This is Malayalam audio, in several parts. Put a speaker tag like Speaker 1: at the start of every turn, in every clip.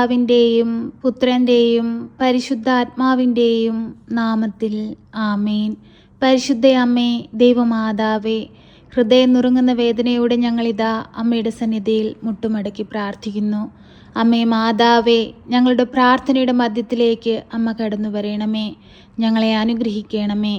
Speaker 1: പിതാവിന്റെയും പുത്രന്റെയും പരിശുദ്ധാത്മാവിന്റെയും നാമത്തിൽ ആമേൻ. പരിശുദ്ധയമ്മേ ദൈവമാതാവേ ഹൃദയം നുറുങ്ങുന്ന വേദനയോടെ ഞങ്ങളിതാ അമ്മയുടെ സന്നിധിയിൽ മുട്ടുമടക്കി പ്രാർത്ഥിക്കുന്നു. അമ്മേ മാതാവേ ഞങ്ങളുടെ പ്രാർത്ഥനയുടെ മധ്യത്തിലേക്ക് അമ്മ കടന്നു വരണമേ ഞങ്ങളെ അനുഗ്രഹിക്കണമേ.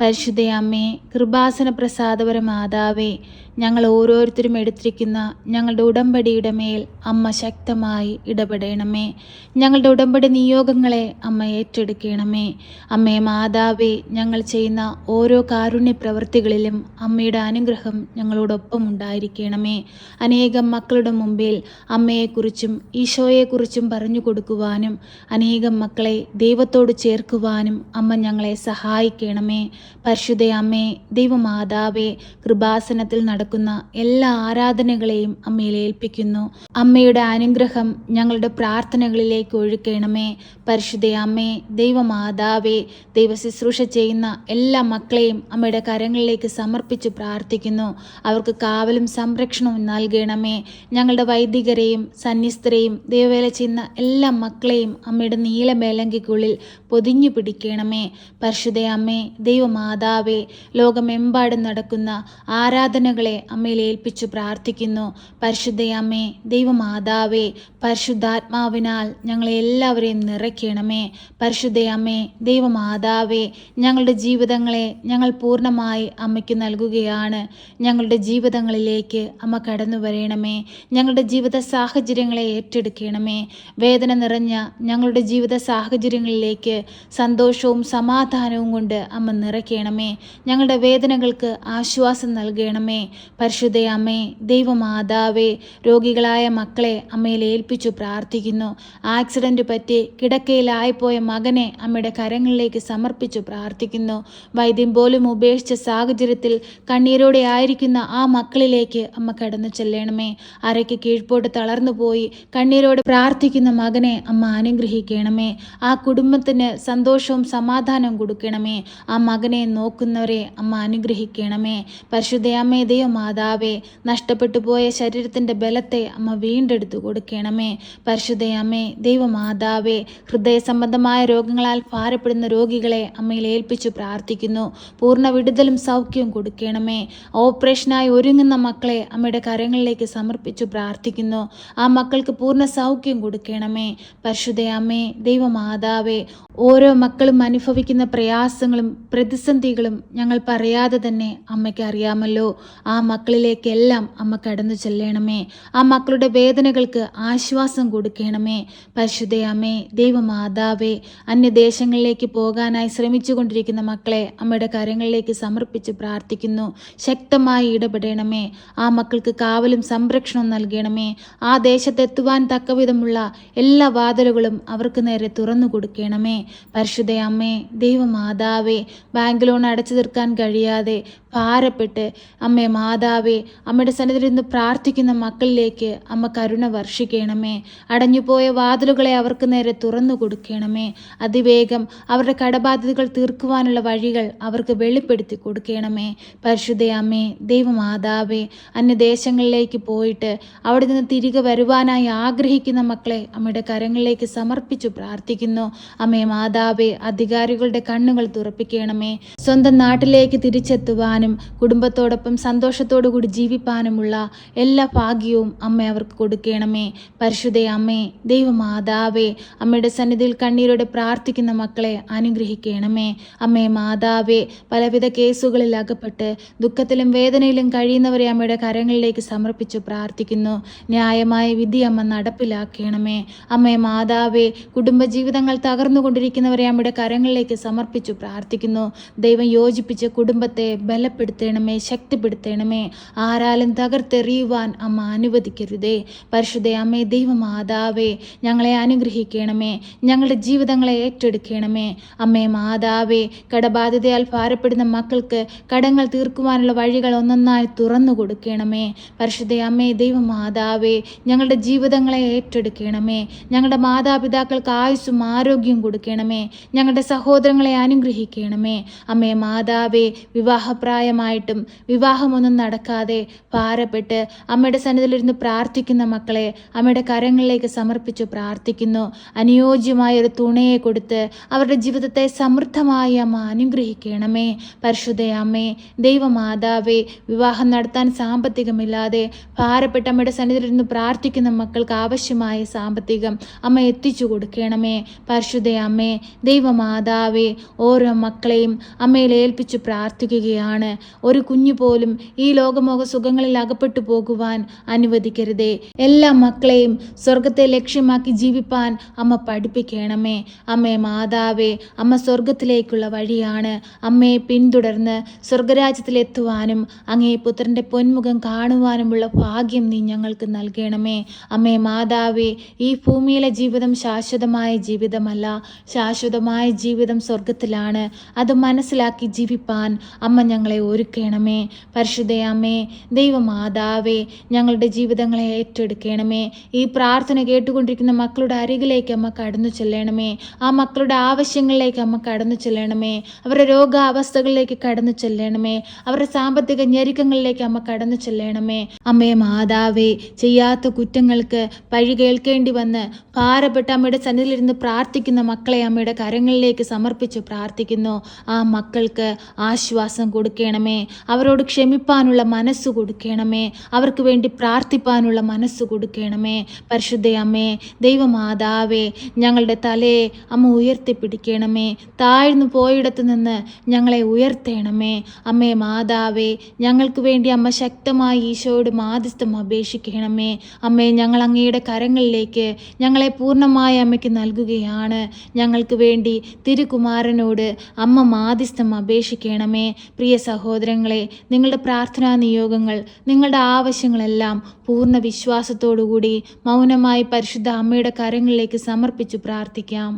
Speaker 1: പരിശുദ്ധ അമ്മേ കൃപാസന പ്രസാദപര മാതാവേ ഞങ്ങൾ ഓരോരുത്തരും എടുത്തിരിക്കുന്ന ഞങ്ങളുടെ ഉടമ്പടിയുടെ മേൽ അമ്മ ശക്തമായി ഇടപെടണമേ. ഞങ്ങളുടെ ഉടമ്പടി നിയോഗങ്ങളെ അമ്മ ഏറ്റെടുക്കണമേ. അമ്മേ മാതാവേ ഞങ്ങൾ ചെയ്യുന്ന ഓരോ കാരുണ്യ പ്രവൃത്തികളിലും അമ്മയുടെ അനുഗ്രഹം ഞങ്ങളോടൊപ്പം ഉണ്ടായിരിക്കണമേ. അനേകം മക്കളുടെ മുമ്പിൽ അമ്മയെക്കുറിച്ചും ഈശോയെക്കുറിച്ചും പറഞ്ഞു കൊടുക്കുവാനും അനേകം മക്കളെ ദൈവത്തോട് ചേർക്കുവാനും അമ്മ ഞങ്ങളെ സഹായിക്കണമേ. പരിശുദ്ധ അമ്മേ ദൈവമാതാവേ കൃപാസനത്തിൽ നടക്കുന്ന എല്ലാ ആരാധനകളെയും അമ്മയിൽ ഏൽപ്പിക്കുന്നു. അമ്മയുടെ അനുഗ്രഹം ഞങ്ങളുടെ പ്രാർത്ഥനകളിലേക്ക് ഒഴുക്കണമേ. പരിശുദ്ധയമ്മേ ദൈവമാതാവേ ദൈവ ശുശ്രൂഷ ചെയ്യുന്ന എല്ലാ മക്കളെയും അമ്മയുടെ കരങ്ങളിലേക്ക് സമർപ്പിച്ച് പ്രാർത്ഥിക്കുന്നു. അവർക്ക് കാവലും സംരക്ഷണവും നൽകണമേ. ഞങ്ങളുടെ വൈദികരെയും സന്യസ്തരെയും ദൈവവേല ചെയ്യുന്ന എല്ലാ മക്കളെയും അമ്മയുടെ നീലമേലങ്കിക്കുള്ളിൽ പൊതിഞ്ഞു പിടിക്കണമേ. പരിശുദ്ധ അമ്മേ ദൈവമാതാവേ ലോകമെമ്പാടും നടക്കുന്ന ആരാധനകളെ അമ്മയിൽ ഏൽപ്പിച്ചു പ്രാർത്ഥിക്കുന്നു. പരിശുദ്ധയമ്മേ ദൈവമാതാവേ പരിശുദ്ധാത്മാവിനാൽ ഞങ്ങളെ എല്ലാവരെയും നിറയ്ക്കണമേ. പരിശുദ്ധയമ്മേ ദൈവമാതാവേ ഞങ്ങളുടെ ജീവിതങ്ങളെ ഞങ്ങൾ പൂർണമായി അമ്മയ്ക്ക് നൽകുകയാണ്. ഞങ്ങളുടെ ജീവിതങ്ങളിലേക്ക് അമ്മ കടന്നു വരണമേ. ഞങ്ങളുടെ ജീവിത സാഹചര്യങ്ങളെ ഏറ്റെടുക്കണമേ. വേദന നിറഞ്ഞ ഞങ്ങളുടെ ജീവിത സാഹചര്യങ്ങളിലേക്ക് സന്തോഷവും സമാധാനവും കൊണ്ട് അമ്മ നിറയ്ക്കണമേ ഞങ്ങളുടെ വേദനകൾക്ക് ആശ്വാസം നൽകണമേ. പരിശുദ്ധ അമ്മേ ദൈവമാതാവേ രോഗികളായ മക്കളെ അമ്മയിൽ ഏൽപ്പിച്ചു പ്രാർത്ഥിക്കുന്നു. ആക്സിഡന്റ് പറ്റി കിടക്കയിലായിപ്പോയ മകനെ അമ്മയുടെ കരങ്ങളിലേക്ക് സമർപ്പിച്ചു പ്രാർത്ഥിക്കുന്നു. വൈദ്യം പോലും ഉപേക്ഷിച്ച സാഹചര്യത്തിൽ കണ്ണീരോടെ ആയിരിക്കുന്ന ആ മക്കളിലേക്ക് അമ്മ കടന്നു ചെല്ലണമേ. അരയ്ക്ക് കീഴ്പോട്ട് തളർന്നു പോയി കണ്ണീരോടെ പ്രാർത്ഥിക്കുന്ന മകനെ അമ്മ അനുഗ്രഹിക്കണമേ. ആ കുടുംബത്തിന് സന്തോഷവും സമാധാനവും കൊടുക്കണമേ. ആ മകനെ നോക്കുന്നവരെ അമ്മ അനുഗ്രഹിക്കണമേ. പരിശുദ്ധയമ്മേ ദൈവ മാതാവേ നഷ്ടപ്പെട്ടു പോയ ശരീരത്തിന്റെ ബലത്തെ അമ്മ വീണ്ടെടുത്തു കൊടുക്കണമേ. പരിശുദ്ധയമ്മേ ദൈവമാതാവേ ഹൃദയ സംബന്ധമായ രോഗങ്ങളാൽ ഭാരപ്പെടുന്ന രോഗികളെ അമ്മയിൽ ഏൽപ്പിച്ചു പ്രാർത്ഥിക്കുന്നു. പൂർണ വിടുതലും സൗഖ്യവും കൊടുക്കണമേ. ഓപ്പറേഷനായി ഒരുങ്ങുന്ന മക്കളെ അമ്മയുടെ കരങ്ങളിലേക്ക് സമർപ്പിച്ചു പ്രാർത്ഥിക്കുന്നു. ആ മക്കൾക്ക് പൂർണ സൗഖ്യം കൊടുക്കണമേ. പരിശുദ്ധയമ്മേ ദൈവമാതാവേ ഓരോ മക്കളും അനുഭവിക്കുന്ന പ്രയാസങ്ങളും പ്രതിസന്ധികളും ഞങ്ങൾ പറയാതെ തന്നെ അമ്മയ്ക്ക് അറിയാമല്ലോ. ആ മക്കളിലേക്കെല്ലാം അമ്മ കടന്നു ചെല്ലണമേ. ആ മക്കളുടെ വേദനകൾക്ക് ആശ്വാസം കൊടുക്കണമേ. പരിശുദ്ധ അമ്മേ ദൈവമാതാവേ അന്യദേശങ്ങളിലേക്ക് പോകാനായി ശ്രമിച്ചുകൊണ്ടിരിക്കുന്ന മക്കളെ അമ്മയുടെ കരങ്ങളിലേക്ക് സമർപ്പിച്ച് പ്രാർത്ഥിക്കുന്നു. ശക്തമായി ഇടപെടണമേ. ആ മക്കൾക്ക് കാവലും സംരക്ഷണവും നൽകണമേ. ആ ദേശത്തെത്തുവാൻ തക്കവിധമുള്ള എല്ലാ വാതിലുകളും അവർക്ക് നേരെ തുറന്നു കൊടുക്കണമേ പരിശുദ്ധ അമ്മേ ദൈവമാതാവേ ബാങ്ക് ലോൺ അടച്ചു തീർക്കാൻ കഴിയാതെ ഭാരപ്പെട്ട് അമ്മേ മാതാവേ അമ്മയുടെ സന്നിധിയിൽ നിന്ന് പ്രാർത്ഥിക്കുന്ന മക്കളിലേക്ക് അമ്മ കരുണ വർഷിക്കണമേ. അടഞ്ഞുപോയ വാതിലുകളെ അവർക്ക് നേരെ തുറന്നു കൊടുക്കണമേ. അതിവേഗം അവരുടെ കടബാധ്യതകൾ തീർക്കുവാനുള്ള വഴികൾ അവർക്ക് വെളിപ്പെടുത്തി കൊടുക്കണമേ. പരിശുദ്ധ അമ്മേ ദൈവമാതാവേ അന്യദേശങ്ങളിലേക്ക് പോയിട്ട് അവിടെ നിന്ന് തിരികെ വരുവാനായി ആഗ്രഹിക്കുന്ന മക്കളെ അമ്മയുടെ കരങ്ങളിലേക്ക് സമർപ്പിച്ചു പ്രാർത്ഥിക്കുന്നു. അമ്മേ മാതാവേ അധികാരികളുടെ കണ്ണുകൾ തുറപ്പിക്കണമേ. സ്വന്തം നാട്ടിലേക്ക് തിരിച്ചെത്തുവാനും കുടുംബത്തോടൊപ്പം സന്തോഷത്തോടു കൂടി ജീവിപ്പാനുമുള്ള എല്ലാ ഭാഗ്യവും അമ്മ അവർക്ക് കൊടുക്കണമേ. പരിശുദ്ധ അമ്മേ ദൈവമാതാവേ അമ്മയുടെ സന്നിധിയിൽ കണ്ണീരോടെ പ്രാർത്ഥിക്കുന്ന മക്കളെ അനുഗ്രഹിക്കണമേ. അമ്മേ മാതാവേ പലവിധ കേസുകളിൽ അകപ്പെട്ട് ദുഃഖത്തിലും വേദനയിലും കഴിയുന്നവരെ അമ്മയുടെ കരങ്ങളിലേക്ക് സമർപ്പിച്ചു പ്രാർത്ഥിക്കുന്നു. ന്യായമായ വിധി അമ്മ നടപ്പിലാക്കണമേ. അമ്മേ മാതാവേ കുടുംബജീവിതങ്ങൾ തകർന്നുകൊണ്ടിരിക്കുന്നവരെ അമ്മയുടെ കരങ്ങളിലേക്ക് സമർപ്പിച്ചു പ്രാർത്ഥിക്കുന്നു. ദൈവം യോജിപ്പിച്ച കുടുംബത്തെ ബലപ്പെടുത്തണമേ ശക്തിപ്പെടുത്തണമേ. ആരാലും തകർത്തെറിയുവാൻ അമ്മ അനുവദിക്കരുതേ. പരിശുദ്ധ അമ്മേ ദൈവമാതാവേ ഞങ്ങളെ അനുഗ്രഹിക്കണമേ. ഞങ്ങളുടെ ജീവിതങ്ങളെ ഏറ്റെടുക്കണമേ. അമ്മേ മാതാവേ കടബാധ്യതയാൽ ഭാരപ്പെടുന്ന മക്കൾക്ക് കടങ്ങൾ തീർക്കുവാനുള്ള വഴികൾ ഒന്നൊന്നായി തുറന്നു കൊടുക്കണമേ. പരിശുദ്ധ അമ്മേ ദൈവമാതാവേ ഞങ്ങളുടെ ജീവിതങ്ങളെ ഏറ്റെടുക്കണമേ. ഞങ്ങളുടെ മാതാപിതാക്കൾക്ക് ആയുസ്സും ആരോഗ്യവും കൊടുക്കണമേ. ഞങ്ങളുടെ സഹോദരങ്ങളെ അനുഗ്രഹിക്കണമേ. അമ്മേ മാതാവേ വിവാഹപ്രായമായിട്ടും വിവാഹമൊന്നും നടക്കാതെ ഭാരപ്പെട്ട് അമ്മയുടെ സന്നിധിയിലിരുന്ന് പ്രാർത്ഥിക്കുന്ന മക്കളെ അമ്മയുടെ കരങ്ങളിലേക്ക് സമർപ്പിച്ച് പ്രാർത്ഥിക്കുന്നു. അനുയോജ്യമായ ഒരു തുണയെ കൊടുത്ത് അവരുടെ ജീവിതത്തെ സമൃദ്ധമായി അമ്മ അനുഗ്രഹിക്കണമേ. പരിശുദ്ധ അമ്മേ ദൈവമാതാവേ വിവാഹം നടത്താൻ സാമ്പത്തികമില്ലാതെ ഭാരപ്പെട്ട അമ്മയുടെ സന്നിധിയിലിരുന്ന് പ്രാർത്ഥിക്കുന്ന മക്കൾക്ക് ആവശ്യമായ സാമ്പത്തികം അമ്മ എത്തിച്ചു കൊടുക്കണമേ. പരിശുദ്ധ അമ്മേ ദൈവമാതാവേ ഓരോ മക്കളെയും അമ്മയിൽ ഏൽപ്പിച്ചു പ്രാർത്ഥിക്കുകയാണ്. ഒരു കുഞ്ഞു പോലും ഈ ലോകമോഹ സുഖങ്ങളിൽ അകപ്പെട്ടു പോകുവാൻ അനുവദിക്കരുതേ. എല്ലാ മക്കളെയും സ്വർഗത്തെ ലക്ഷ്യമാക്കി ജീവിപ്പാൻ അമ്മ പഠിപ്പിക്കണമേ. അമ്മേ മാതാവേ അമ്മ സ്വർഗത്തിലേക്കുള്ള വഴിയാണ്. അമ്മയെ പിന്തുടർന്ന് സ്വർഗരാജ്യത്തിലെത്തുവാനും അങ്ങേ പുത്രന്റെ പൊന്മുഖം കാണുവാനുമുള്ള ഭാഗ്യം നീ ഞങ്ങൾക്ക് നൽകണമേ. അമ്മേ മാതാവേ ഈ ഭൂമിയിലെ ജീവിതം ശാശ്വതമായ ജീവിതമല്ല. ശാശ്വതമായ ജീവിതം സ്വർഗത്തിലാണ് അത് മനസ്സിലാക്കി ജീവിപ്പാൻ അമ്മ ഞങ്ങളെ ഒരുക്കണമേ. പരിശുദ്ധയാമേ ദൈവമാതാവേ ഞങ്ങളുടെ ജീവിതങ്ങളെ ഏറ്റെടുക്കണമേ. ഈ പ്രാർത്ഥന കേട്ടുകൊണ്ടിരിക്കുന്ന മക്കളുടെ അരികിലേക്ക് അമ്മ കടന്നു ചെല്ലണമേ. ആ മക്കളുടെ ആവശ്യങ്ങളിലേക്ക് അമ്മ കടന്നു ചെല്ലണമേ. അവരുടെ രോഗാവസ്ഥകളിലേക്ക് കടന്നു ചെല്ലണമേ. അവരുടെ സാമ്പത്തിക ഞെരുക്കങ്ങളിലേക്ക് അമ്മ കടന്നു ചെല്ലണമേ. അമ്മയെ മാതാവേ ചെയ്യാത്ത കുറ്റങ്ങൾക്ക് പഴി കേൾക്കേണ്ടി വന്ന് ഭാരപ്പെട്ട അമ്മയുടെ സന്നിധിയിലിരുന്ന് പ്രാർത്ഥിക്കുന്ന മക്കളെ അമ്മയുടെ കരങ്ങളിലേക്ക് സമർപ്പിച്ച് പ്രാർത്ഥിക്കുന്നു. ആ മക്കൾക്ക് ആശ്വാസം കൊടുക്കണമേ. അവരോട് ക്ഷമിപ്പാനുള്ള മനസ്സ് കൊടുക്കണമേ. അവർക്ക് വേണ്ടി പ്രാർത്ഥിപ്പാനുള്ള മനസ്സ് കൊടുക്കണമേ. പരിശുദ്ധ അമ്മേ ദൈവമാതാവേ ഞങ്ങളുടെ തലയെ അമ്മ ഉയർത്തിപ്പിടിക്കണമേ. താഴ്ന്നു പോയിടത്ത് നിന്ന് ഞങ്ങളെ ഉയർത്തണമേ. അമ്മേ മാതാവേ ഞങ്ങൾക്ക് വേണ്ടി അമ്മ ശക്തമായി ഈശോയോട് മാധ്യസ്ഥം അപേക്ഷിക്കണമേ. അമ്മേ ഞങ്ങൾ അങ്ങയുടെ കരങ്ങളിലേക്ക് ഞങ്ങളെ പൂർണമായി അമ്മയ്ക്ക് നൽകുകയാണ്. ഞങ്ങൾക്ക് വേണ്ടി തിരുകുമാരനോട് അമ്മ മാധ്യസ്ഥം അപേക്ഷിക്കണമേ. പ്രിയ സഹോദരങ്ങളെ നിങ്ങളുടെ പ്രാർത്ഥനാ നിയോഗങ്ങൾ നിങ്ങളുടെ ആവശ്യങ്ങളെല്ലാം പൂർണ വിശ്വാസത്തോടുകൂടി മൗനമായി പരിശുദ്ധ അമ്മയുടെ കരങ്ങളിലേക്ക് സമർപ്പിച്ചു പ്രാർത്ഥിക്കാം.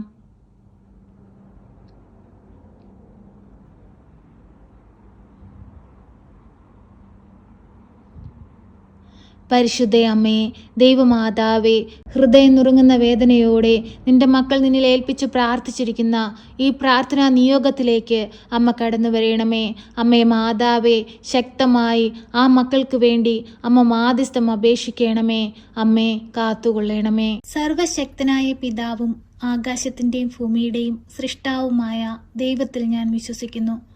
Speaker 1: പരിശുദ്ധ അമ്മേ ദൈവമാതാവേ ഹൃദയം നുറുങ്ങുന്ന വേദനയോടെ നിന്റെ മക്കൾ നിന്നിൽ ഏൽപ്പിച്ച് പ്രാർത്ഥിച്ചിരിക്കുന്ന ഈ പ്രാർത്ഥനാ നിയോഗത്തിലേക്ക് അമ്മ കടന്നു വരയണമേ അമ്മേ മാതാവേ ശക്തമായി ആ മക്കൾക്ക് വേണ്ടി അമ്മ മാധ്യസ്ഥം അപേക്ഷിക്കണമേ. അമ്മേ കാത്തുകൊള്ളണമേ. സർവശക്തനായ പിതാവും ആകാശത്തിന്റെയും ഭൂമിയുടെയും സൃഷ്ടാവുമായ ദൈവത്തിൽ ഞാൻ വിശ്വസിക്കുന്നു.